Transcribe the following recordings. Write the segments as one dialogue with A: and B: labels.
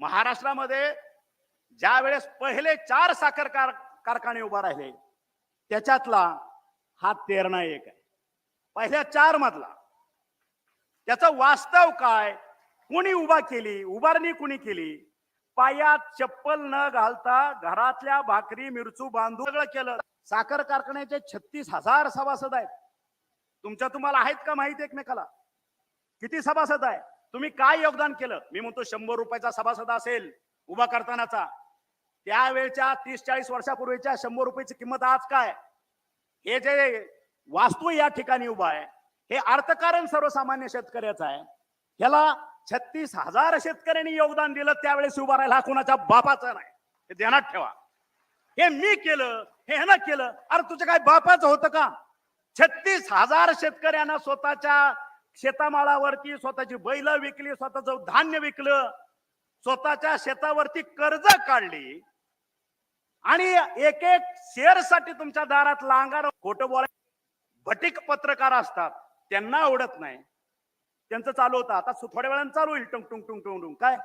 A: महाराष्ट्रामध्ये ज्या वेळेस पहिले चार साखर कार कारखाने उभा राहिले त्याच्यातला हा तेरणा एक आहे. पहिल्या चार मधला. त्याचं वास्तव काय? कुणी उभा केली? उभारणी कुणी केली? पायात चप्पल न घालता घरातल्या भाकरी मिरचू बांधू सगळं केलं. साखर कारखान्याचे छत्तीस हजार सभासद आहेत. तुमच्या तुम्हाला आहेत का माहिती एकमेकाला? किती सभासद आहे तुम्ही काय योगदान केलं? मी म्हणतो शंभर रुपयाचा सभासद असेल उभा करतानाचा. त्यावेळच्या तीस चाळीस वर्षापूर्वीच्या शंभर रुपयाची किंमत आज काय? हे जे वास्तू या ठिकाणी उभा आहे हे अर्थकारण सर्वसामान्य शेतकऱ्याचं आहे. ह्याला छत्तीस हजार शेतकऱ्यांनी योगदान दिलं त्यावेळेस उभा राहिला हा कुणाच्या बापाचा नाही. हे ध्यानात ठेवा. हे मी केलं हे ह्यानं केलं. अरे तुझं काय बापाचं होतं का? छत्तीस हजार शेतकऱ्यांना स्वतःच्या शेतामाळावरती स्वतःची बैल विकली स्वतःचं धान्य विकलं स्वतःच्या शेतावरती कर्ज काढली. आणि एक एक शेअरसाठी तुमच्या दारात लांगार खोटं बोला भटीक पत्रकार असतात. त्यांना आवडत नाही. त्यांचं चालू होतं. आता सु- थोड्या वेळानं चालू होईल. टुंग टुंग टुंग टुंग टुंग. काय?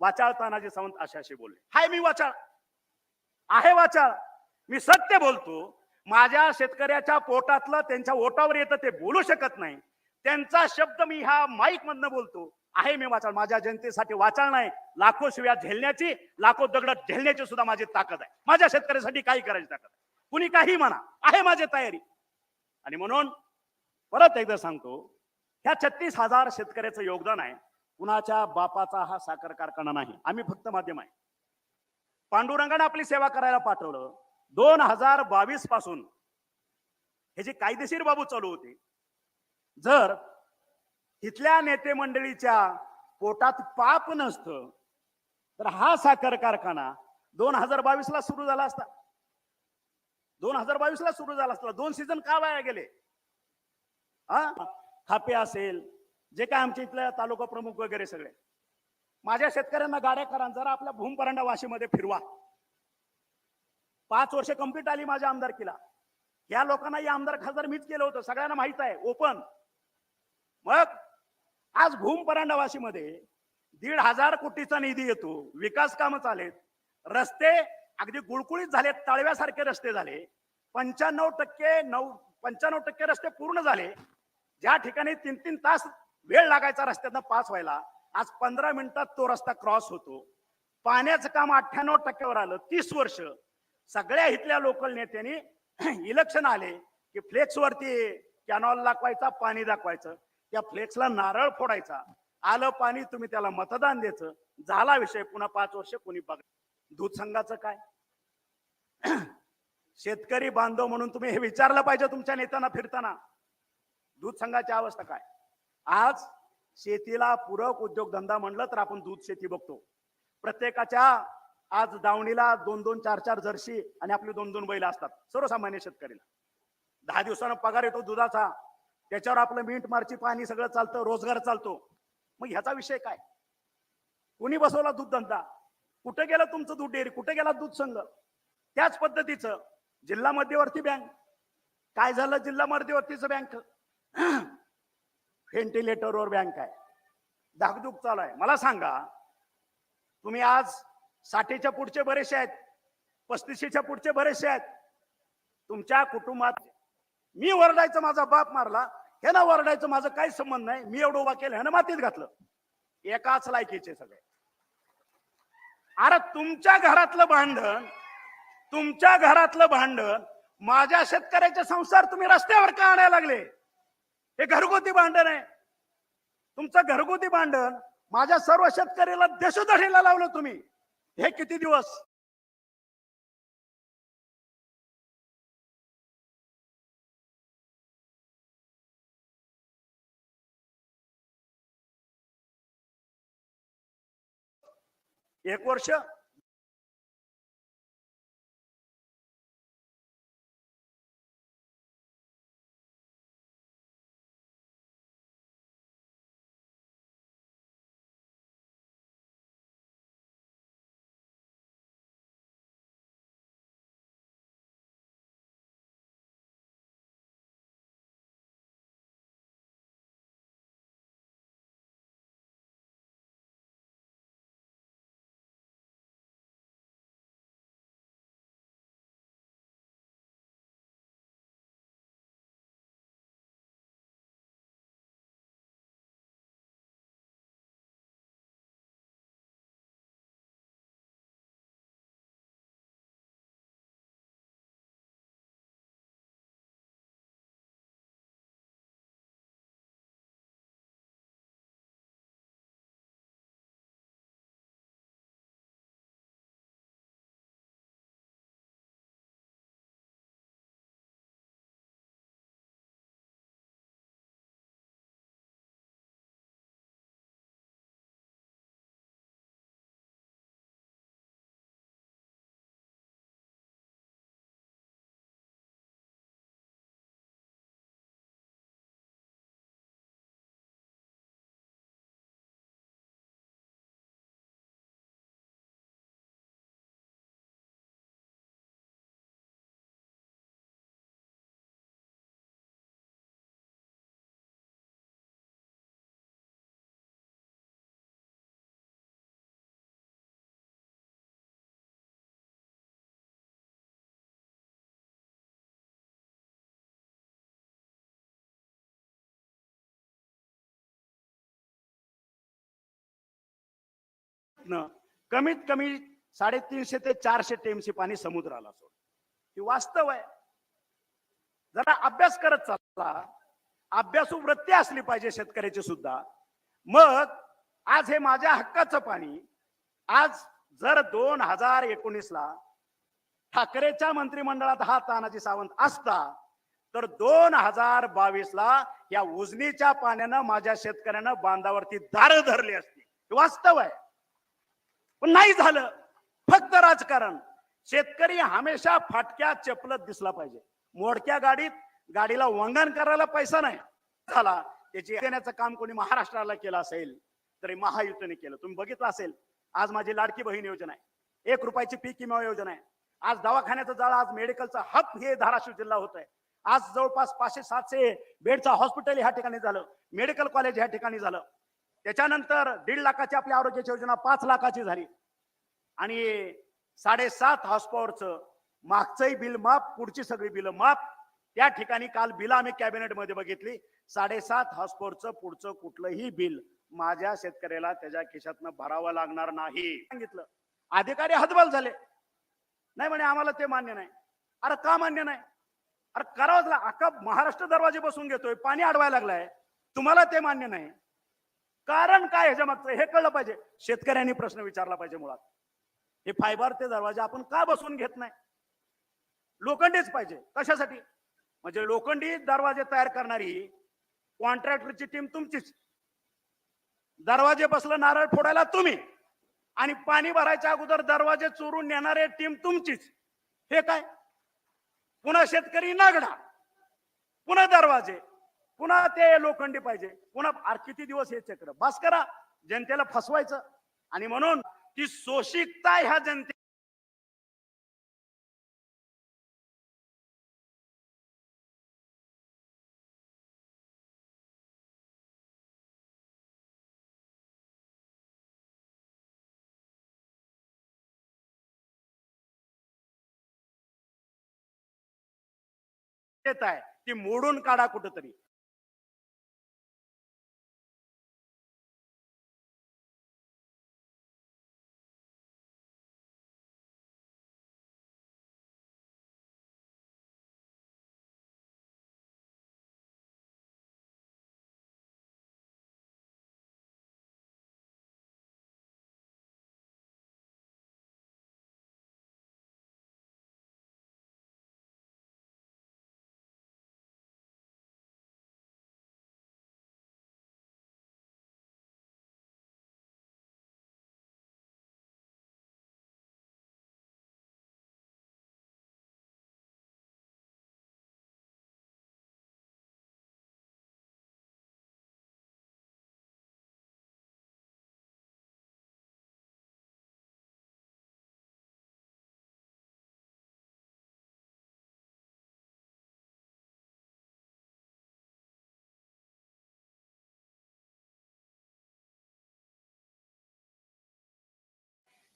A: वाचाळ तानाजी सावंत असे असे बोलले. हाय मी वाचाळ. आहे वाचाळ. मी सत्य बोलतो. माझ्या शेतकऱ्याच्या पोटातलं त्यांच्या ओटावर येतं ते बोलू शकत नाही. त्यांचा शब्द मी ह्या माईक मधनं बोलतो. आहे मी वाचाळ माझ्या जनतेसाठी वाचाळ नाही. लाखो शिव्या झेलण्याची लाखो दगड झेलण्याची सुद्धा माझी ताकद आहे. माझ्या शेतकऱ्यासाठी काही करायची ताकद आहे. कुणी काही म्हणा आहे माझी तयारी. आणि म्हणून परत एकदा सांगतो ह्या छत्तीस हजार शेतकऱ्याचं योगदान आहे. कुणाच्या बापाचा हा साखर कारखाना नाही. आम्ही फक्त माध्यम आहे. पांडुरंगाने आपली सेवा करायला पाठवलं. दोन हजार बावीसपासून हे जे कायदेशीर बाबू चालू होते जर इथल्या नेते मंडळीच्या पोटात पाप नसतं तर हा साखर कारखाना दोन हजार बावीस ला सुरू झाला असता. दोन हजार बावीस ला सुरू झाला असता. दोन सीझन का वाया गेले? हा? खापे असेल जे काय आमच्या इथल्या तालुका प्रमुख वगैरे सगळे. माझ्या शेतकऱ्यांना गाड्या करा जरा आपल्या भूमपरांडा वाशीमध्ये फिरवा. पाच वर्ष कंप्लीट आली माझ्या आमदारकीला. या लोकांना या आमदार खासदार मीच केलं होतं. सगळ्यांना माहीत आहे. ओपन मग आज भूमपरांडा वाशीमध्ये दीड हजार कोटीचा निधी येतो विकास कामं चालेत रस्ते अगदी गुळकुळीत झालेत तळव्यासारखे रस्ते झाले पंच्याण्णव टक्के नऊ पंच्याण्णव टक्के रस्ते पूर्ण झाले ज्या ठिकाणी तीन तीन तास वेळ लागायचा रस्त्यातनं पास व्हायला आज पंधरा मिनिटात तो रस्ता क्रॉस होतो. पाण्याचं काम अठ्ठ्याण्णव टक्क्यावर आलं तीस वर्ष. सगळ्या इथल्या लोकल नेत्यांनी इलेक्शन आले की फ्लेक्स वरती कॅनॉल दाखवायचा पाणी दाखवायचं. त्या फ्लेक्सला नारळ फोडायचा. आलं पाणी तुम्ही त्याला मतदान द्यायचं. झाला विषय पुन्हा पाच वर्ष कोणी बघ दूध संघाचं काय? शेतकरी बांधव म्हणून तुम्ही हे विचारलं पाहिजे तुमच्या नेत्यांना फिरताना. दूध संघाची अवस्था काय? आज शेतीला पूरक उद्योगधंदा म्हणलं तर आपण दूध शेती बघतो. प्रत्येकाच्या आज दावणीला दोन दोन चार चार जर्शी आणि आपली दोन दोन बैल असतात. सर्वसामान्य शेतकरीला. दहा दिवसानं पगार येतो दुधाचा. त्याच्यावर आपलं मीठ मारची पाणी सगळं चालतं रोजगार चालतो. मग ह्याचा विषय काय? कोणी बसवला दूध धंदा कुठे गेलं तुमचं दूध डेअरी? कुठे गेला दूध संघ? त्याच पद्धतीचं जिल्हा मध्यवर्ती बँक. काय झालं जिल्हा मध्यवर्तीचं बँक? व्हेंटिलेटरवर बँक आहे. धाकधूक चालू आहे. मला सांगा तुम्ही आज साठीच्या पुढचे बरेचसे आहेत पस्तीसशेच्या पुढचे बरेचसे आहेत. तुमच्या कुटुंबात मी ओरडायचं माझा बाप मारला हे वरडायचं माझं काही संबंध नाही. मी एवढं उभा केलं ह्यानं मातीत घातलं. एकाच लायकीचे सगळे. अरे तुमच्या घरातलं भांडण तुमच्या घरातलं भांडण माझ्या शेतकऱ्याचे संसार तुम्ही रस्त्यावर का आणायला लागले? हे घरगुती भांडण आहे. तुमचं घरगुती भांडण माझ्या सर्व शेतकऱ्याला देशोधडीला लावलं तुम्ही. हे किती दिवस? एक वर्ष न. कमीत कमी साडेतीनशे ते चारशे टीएमसी पाणी समुद्राला सोड. ही वास्तव आहे. जरा अभ्यास करत चालला. अभ्यासू वृत्ती असली पाहिजे शेतकऱ्याची सुद्धा. मग आज हे माझ्या हक्काचं पाणी आज जर दोन हजार एकोणीसला ठाकरेच्या मंत्रिमंडळात हा तानाजी सावंत असता तर दोन हजार बावीस ला या उजनीच्या पाण्यानं माझ्या शेतकऱ्यानं बांधावरती दार धरली असती. वास्तव आहे. पण नाही झालं. फक्त राजकारण. शेतकरी हमेशा फाटक्या चपलत दिसला पाहिजे. मोडक्या गाडीत गाडीला वंगण करायला पैसा नाही. झाला. त्याची देण्याचं काम कोणी महाराष्ट्राला केलं असेल तरी महायुतीने केलं. तुम्ही बघितलं असेल आज माझी लाडकी बहीण योजना आहे. एक रुपयाची पीक विमा योजना आहे. आज दवाखान्याचं जाळ आज मेडिकलचा हब हे धाराशिव जिल्हा होत आहे. आज जवळपास पाचशे सातशे बेडचं हॉस्पिटल ह्या ठिकाणी झालं. मेडिकल कॉलेज ह्या ठिकाणी झालं. त्याच्यानंतर दीड लाखाची आपली आरोग्याची योजना पाच लाखाची झाली. आणि साडेसात हॉर्स पॉवरचं मागचंही बिल माफ पुढची सगळी बिल माफ. त्या ठिकाणी काल बिल आम्ही कॅबिनेटमध्ये बघितली. साडेसात हॉर्स पॉवरचं पुढचं कुठलंही बिल माझ्या शेतकऱ्याला त्याच्या खिशातनं भरावं लागणार नाही. सांगितलं. अधिकारी हतबल झाले. नाही म्हणे आम्हाला ते मान्य नाही. अरे का मान्य नाही? अरे करावंच लाग अख्खा महाराष्ट्र दरवाजे बसून घेतोय पाणी अडवायला लागलाय. तुम्हाला ते मान्य नाही. कारण काय ह्याच्या मागचं हे कळलं पाहिजे. शेतकऱ्यांनी प्रश्न विचारला पाहिजे मुळात. हे फायबर ते दरवाजे आपण का बसून घेत नाही? लोखंडीच पाहिजे. कशासाठी? म्हणजे लोखंडी दरवाजे तयार करणारी कॉन्ट्रॅक्टरची टीम तुमचीच. दरवाजे बसलं नारळ फोडायला तुम्ही. आणि पाणी भरायच्या अगोदर दरवाजे चोरून नेणारे टीम तुमचीच. हे काय? पुन्हा शेतकरी नागडा. पुन्हा दरवाजे. पुन्हा ते लोखंडी पाहिजे. पुन्हा अरे किती दिवस हे चक्र बस करा. जनतेला फसवायचं. आणि म्हणून ती सोशिकता ह्या जनते येत आहे. ती मोडून काढा कुठंतरी.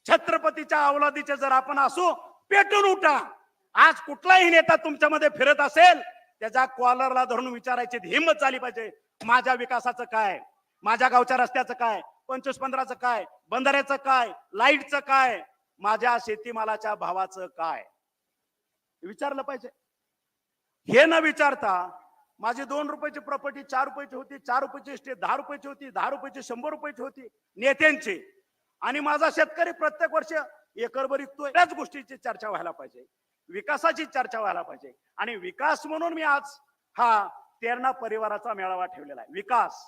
A: छत्रपतीच्या अवलादीचे जर आपण असू पेटून उठा. आज कुठलाही नेता तुमच्यामध्ये फिरत असेल त्याच्या कॉलरला धरून विचारायची हिंमत झाली पाहिजे. माझ्या विकासाचं काय? माझ्या गावच्या रस्त्याचं काय? पंचवीस पंधराचं काय? बंधाऱ्याचं काय? लाईटचं काय? माझ्या शेतीमालाच्या भावाचं काय? विचारलं पाहिजे. हे न विचारता माझी दोन रुपयाची प्रॉपर्टी चार रुपयाची होती चार रुपयाची इस्टेट दहा रुपयाची होती दहा रुपयाची शंभर रुपयाची होती. नेत्यांची. आणि माझा शेतकरी प्रत्येक वर्ष एकरभर विकतोय. त्याच गोष्टीची चर्चा व्हायला पाहिजे. विकासाची चर्चा व्हायला पाहिजे. आणि विकास म्हणून मी आज हा तेरणा परिवाराचा मेळावा ठेवलेला आहे. विकास.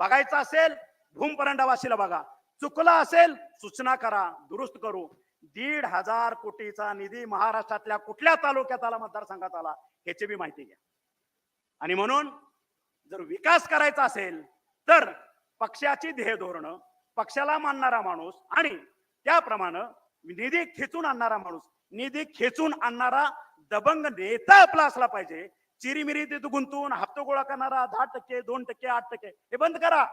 A: बघायचा असेल भूमपरंडावासीला बघा. चुकला असेल सूचना करा दुरुस्त करू. दीड हजार कोटीचा निधी महाराष्ट्रातल्या कुठल्या तालुक्यात आला मतदारसंघात आला ह्याची बी माहिती घ्या. आणि म्हणून जर विकास करायचा असेल तर पक्षाची ध्येय धोरणं पक्षाला मानणारा माणूस आणि त्याप्रमाणे निधी खेचून आणणारा माणूस. निधी खेचून आणणारा दबंग नेता आपला असला पाहिजे. चिरीमिरी तिथं गुंतवून हप्ता गोळा करणारा दहा टक्के दोन टक्के आठ टक्के हे बंद करा.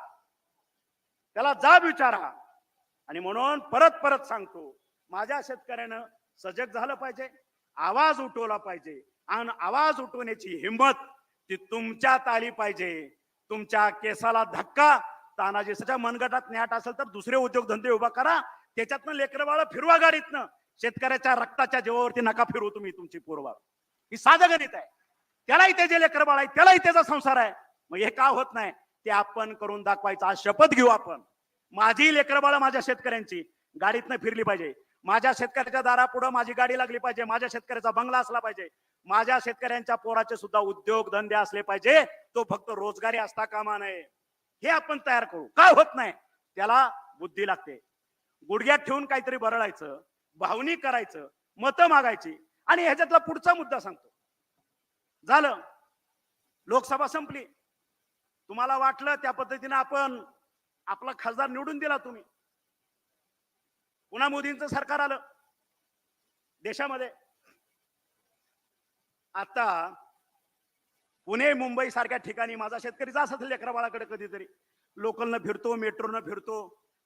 A: त्याला जाब विचारा. आणि म्हणून परत परत सांगतो माझ्या शेतकऱ्यानं सजग झालं पाहिजे आवाज उठवला पाहिजे. आणि आवाज उठवण्याची हिंमत ती तुमच्यात आली पाहिजे. तुमच्या केसाला धक्का तानाजीच्या मनगटात न्याट असेल तर दुसरे उद्योगधंदे उभा करा. त्याच्यातनं लेकर बाळ फिरवा गाडीतनं शेतकऱ्याच्या रक्ताच्या जीवावरती नका फिरवू तुम्ही तुमची पूर्वा. ही साधं गणित आहे. त्यालाही त्याचे लेकर बाळ आहे त्यालाही त्याचा संसार आहे. मग हे का होत नाही? ते आपण करून दाखवायचं आज शपथ घेऊ आपण. माझी लेकर बाळ माझ्या शेतकऱ्यांची. गाडीतनं फिरली पाहिजे. माझ्या शेतकऱ्याच्या दारापुढं माझी गाडी लागली पाहिजे. माझ्या शेतकऱ्याचा बंगला असला पाहिजे. माझ्या शेतकऱ्यांच्या पोराचे सुद्धा उद्योग धंदे असले पाहिजे. तो फक्त रोजगारी असता कामा नये. हे आपण तयार करू. काय होत नाही? त्याला बुद्धी लागते. गुडघ्यात ठेवून काहीतरी बरळायचं भावनिक करायचं मतं मागायची आणि ह्याच्यातला पुढचा मुद्दा सांगतो. झालं. लोकसभा संपली. तुम्हाला वाटलं त्या पद्धतीने आपण आपला खासदार निवडून दिला तुम्ही. पुन्हा मोदींचं सरकार आलं. देशामध्ये. आता पुणे मुंबई सारख्या ठिकाणी माझा शेतकरी जात असेल लेकरा बाळाकडे कधीतरी. लोकलनं फिरतो मेट्रोनं फिरतो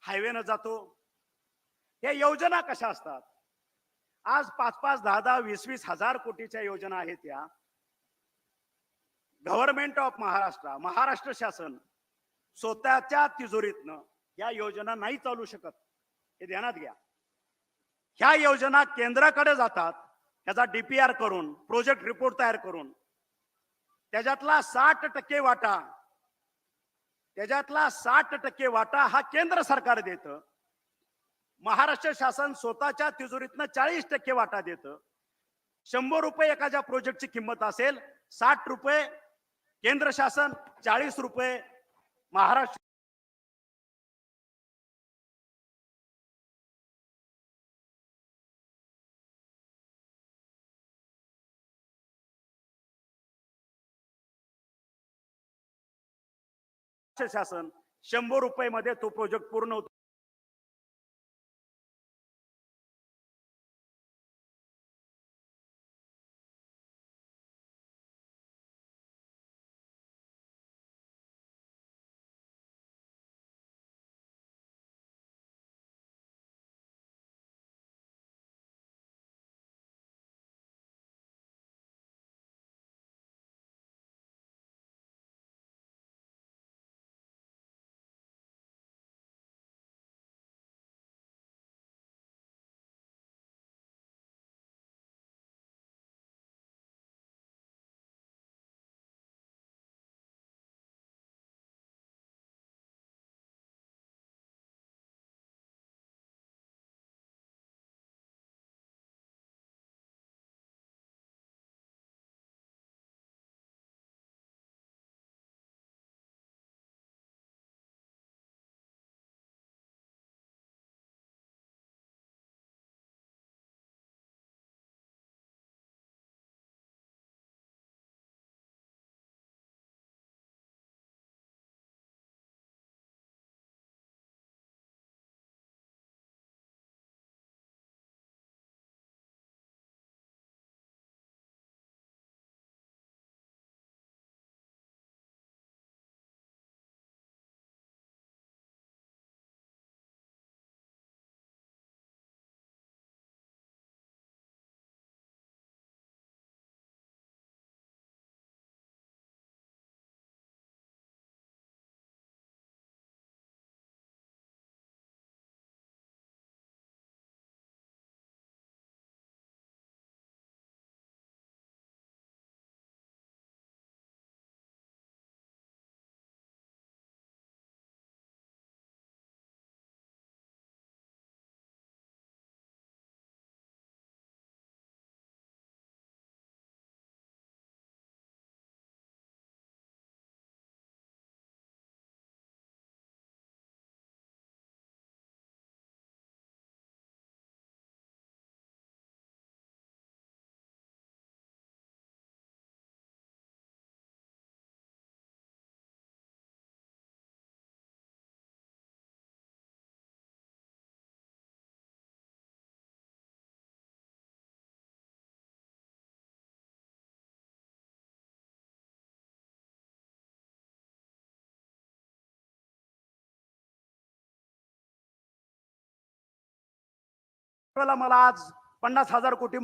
A: हायवेनं जातो. या योजना कशा असतात? आज पाच पाच दहा दहा वीस वीस हजार कोटीच्या योजना आहेत या. गव्हर्नमेंट ऑफ महाराष्ट्र महाराष्ट्र शासन स्वतःच्या तिजोरीतनं या योजना नाही चालू शकत. हे ध्यानात घ्या. ह्या योजना केंद्राकडे जातात त्याचा डीपीआर करून प्रोजेक्ट रिपोर्ट तयार करून त्याच्यातला साठ टक्के वाटा त्याच्यातला साठ टक्के वाटा हा केंद्र सरकार देत. महाराष्ट्र शासन स्वतःच्या तिजोरीतनं चाळीस टक्के वाटा देत. शंभर रुपये एखाद्या प्रोजेक्टची किंमत असेल साठ रुपये केंद्र शासन चाळीस रुपये महाराष्ट्र शासन शंभर रुपये मध्ये तो प्रोजेक्ट पूर्ण होतो. मला आज पन्नास हजार कोटी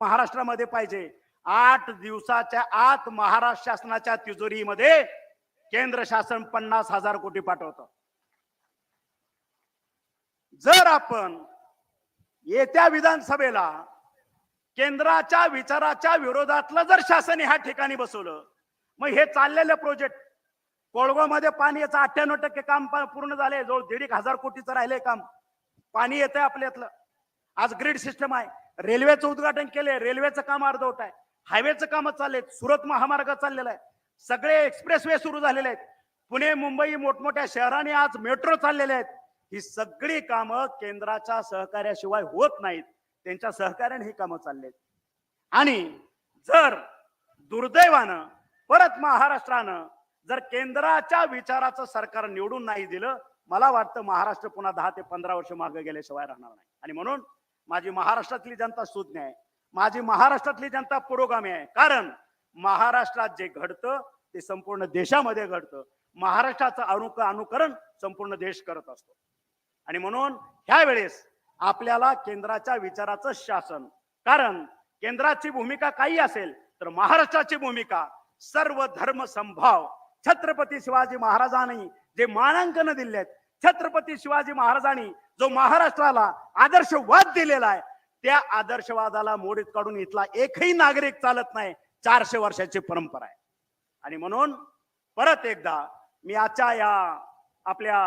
A: महाराष्ट्रामध्ये पाहिजे. आठ दिवसाच्या आत महाराष्ट्र शासनाच्या तिजोरीमध्ये केंद्र शासन पन्नास हजार कोटी पाठवतं. जर आपण येत्या विधानसभेला केंद्राच्या विचाराच्या विरोधातलं जर शासन ह्या ठिकाणी बसवलं मग हे चाललेले प्रोजेक्ट कोळगोमध्ये पाणी याचं अठ्ठ्याण्णव टक्के काम पूर्ण झाले जवळ दीड एक हजार कोटीचं राहिलंय काम. पाणी येत आहे आपल्यातलं. आज ग्रीड सिस्टम आहे. रेल्वेचं उद्घाटन केलंय रेल्वेचं काम अर्धवट आहे. हायवेचं काम चाललेत सुरत महामार्ग चाललेला आहे. सगळे एक्सप्रेस वे सुरू झालेले आहेत. पुणे मुंबई मोठमोठ्या शहरांनी आज मेट्रो चाललेले आहेत. ही सगळी कामं केंद्राच्या सहकार्याशिवाय होत नाहीत. त्यांच्या सहकार्याने ही कामं चाललेत. आणि जर दुर्दैवानं परत महाराष्ट्रानं जर केंद्राच्या विचाराचं सरकार निवडून नाही दिलं मला वाटतं महाराष्ट्र पुन्हा दहा ते पंधरा वर्ष मागे गेल्याशिवाय राहणार नाही. आणि म्हणून माझी महाराष्ट्रातली जनता सुज्ञ आहे. माझी महाराष्ट्रातली जनता पुरोगामी आहे. कारण महाराष्ट्रात जे घडतं ते संपूर्ण देशामध्ये घडतं. महाराष्ट्राचं अनुक अनुकरण संपूर्ण देश करत असतो. आणि म्हणून ह्या वेळेस आपल्याला केंद्राच्या विचाराचं शासन. कारण केंद्राची भूमिका काही असेल तर महाराष्ट्राची भूमिका सर्व धर्म संभाव छत्रपती शिवाजी महाराजांनी जे मानांकन दिले आहेत छत्रपती शिवाजी महाराजांनी जो महाराष्ट्राला आदर्शवाद दिलेला आहे त्या आदर्शवादाला मोडीत काढून इथला एकही नागरिक चालत नाही. चारशे वर्षाची परंपरा आहे. आणि म्हणून परत एकदा मी आजच्या या आपल्या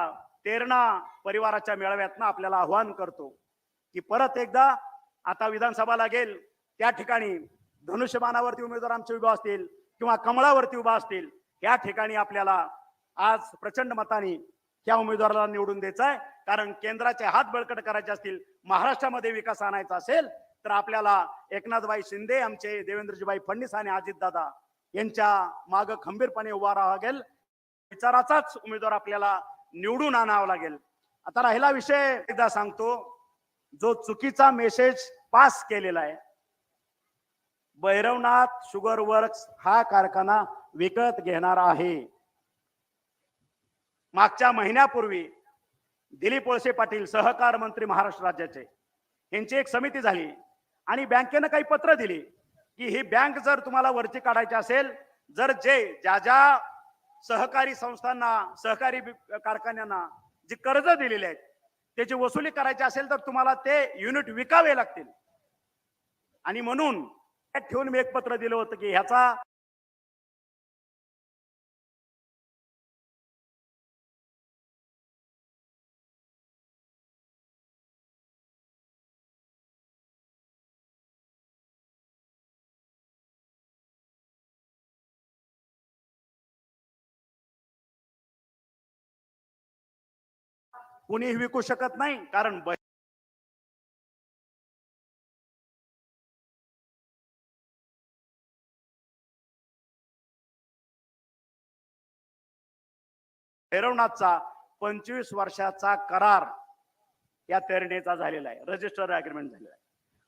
A: तेरणा परिवाराच्या मेळाव्यातनं आपल्याला आव्हान करतो की परत एकदा आता विधानसभा लागेल त्या ठिकाणी धनुष्यबाणावरती उमेदवार आमचे उभे असतील किंवा कमळावरती उभा असतील या ठिकाणी आपल्याला आज प्रचंड मताने त्या उमेदवाराला निवडून द्यायचा आहे कारण केंद्राचे हात बळकट करायचे असतील महाराष्ट्रामध्ये विकास आणायचा असेल तर आपल्याला एकनाथबाई शिंदे आमचे देवेंद्रजीबाई फडणीस आणि अजितदादा यांच्या माग खंबीरपणे उभा राहावा लागेल. विचाराचाच उमेदवार आपल्याला निवडून आणावा लागेल. आता राहिला विषय एकदा सांगतो. जो चुकीचा मेसेज पास केलेला आहे. भैरवनाथ शुगर वर्क्स हा कारखाना विकत घेणार आहे. मागच्या महिन्यापूर्वी दिलीप वळसे पाटील सहकार मंत्री महाराष्ट्र राज्याचे यांची एक समिती झाली आणि बँकेनं काही पत्र दिली की ही बँक जर तुम्हाला वरती काढायची असेल जर जे ज्या ज्या सहकारी संस्थांना सहकारी कारखान्यांना जी कर्ज दिलेली आहेत त्याची वसुली करायची असेल तर तुम्हाला ते युनिट विकावे लागतील. आणि म्हणून ठेवून मी एक पत्र दिलं होतं की ह्याचा कुणीही विकू शकत नाही कारण ब- भैरवनाथचा पंचवीस वर्षाचा करार या तेरणीचा झालेला आहे. रजिस्टर अग्रीमेंट झालेला आहे.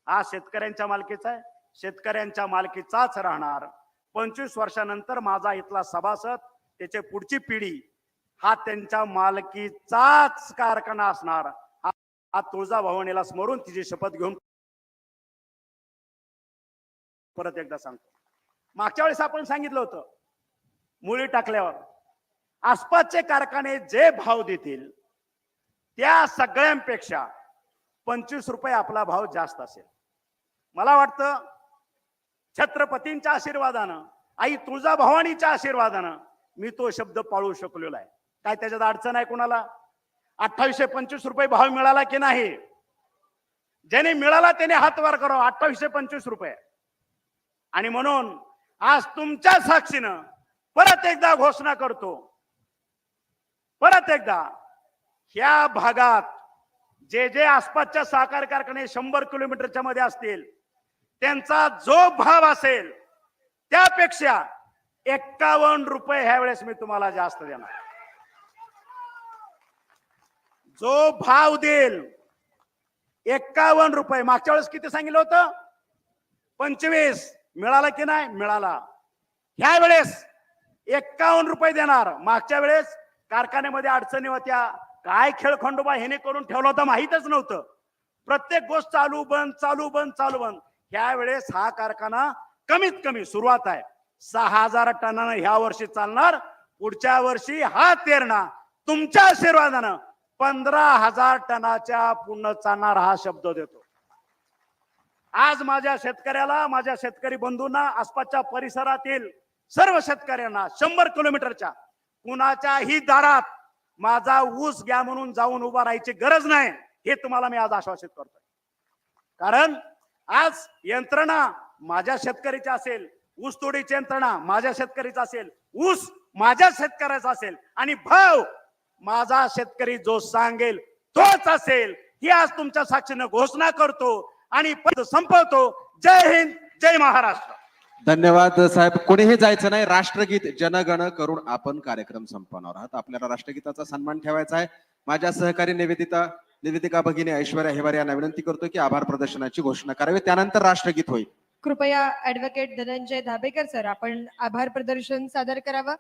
A: हा शेतकऱ्यांच्या मालकीचा आहे. शेतकऱ्यांच्या मालकीचाच राहणार. पंचवीस वर्षानंतर माझा इथला सभासद त्याची पुढची पिढी हा त्यांच्या मालकीचाच कारखाना असणार. हा तुळजा भवानीला स्मरून तिची शपथ घेऊन परत एकदा सांगतो. मागच्या वेळेस आपण सांगितलं होतं मुळी टाकल्यावर आसपासचे कारखाने जे भाव देतील त्या सगळ्यांपेक्षा पंचवीस रुपये आपला भाव जास्त असेल. मला वाटतं छत्रपतींच्या आशीर्वादानं आई तुळजा भवानीच्या आशीर्वादानं मी तो शब्द पाळू शकलेलो आहे. काय त्याच्यात अडचण आहे कोणाला? अठ्ठावीसशे पंचवीस रुपये भाव मिळाला की नाही? ज्याने मिळाला त्याने हात वार करावा. अठ्ठावीसशे पंचवीस रुपये. आणि म्हणून आज तुमच्या साक्षीनं परत एकदा घोषणा करतो. परत एकदा ह्या भागात जे जे आसपासच्या सहकारी कारखाने शंभर किलोमीटरच्या मध्ये असतील त्यांचा जो भाव असेल त्यापेक्षा एक्कावन्न रुपये ह्या वेळेस मी तुम्हाला जास्त देणार. जो भाव देईल एक्कावन्न रुपये. मागच्या वेळेस किती सांगितलं होतं? पंचवीस. मिळाला की नाही? मिळाला. ह्या वेळेस एक्कावन्न रुपये देणार. मागच्या वेळेस कारखान्यामध्ये अडचणी होत्या. काय खेळ खंडोबा ह्याने करून ठेवला होता माहीतच नव्हतं. प्रत्येक गोष्ट चालू बंद चालू बंद चालू बंद. ह्यावेळेस हा कारखाना कमीत कमी सुरुवात आहे. सहा हजार टनानं ह्या वर्षी चालणार. पुढच्या वर्षी हा तेरणा तुमच्या आशीर्वादानं पंधरा हजार टनाच्या पूर्ण चालणार हा शब्द देतो. आज माझ्या शेतकऱ्याला माझ्या शेतकरी बंधूंना आसपासच्या परिसरातील सर्व शेतकऱ्यांना शंभर किलोमीटरच्या कुणाच्याही दारात माझा ऊस घ्या म्हणून जाऊन उभा राहायची गरज नाही हे तुम्हाला मी आज आश्वासित करतोय. कारण आज यंत्रणा माझ्या शेतकरीची असेल ऊस तोडीची यंत्रणा माझ्या शेतकरीचा असेल ऊस माझ्या शेतकऱ्याचा असेल आणि भाव माझा शेतकरी जो सांगेल तोच असेल. ही आज तुमच्या साक्षीनं घोषणा करतो आणि पद संपवतो. जय हिंद जय महाराष्ट्र.
B: धन्यवाद साहेब. कोणीही जायचं नाही. राष्ट्रगीत जनगण करून आपण कार्यक्रम संपवणार आहात. आपल्याला राष्ट्रगीताचा सन्मान ठेवायचा आहे. माझ्या सहकारी निवेदिता निवेदिका भगिनी ऐश्वर्या हेवार यांना विनंती करतो की आभार प्रदर्शनाची घोषणा करावी. त्यानंतर राष्ट्रगीत होईल.
C: कृपया ऍडव्होकेट धनंजय धाबेकर सर आपण आभार प्रदर्शन सादर करावं.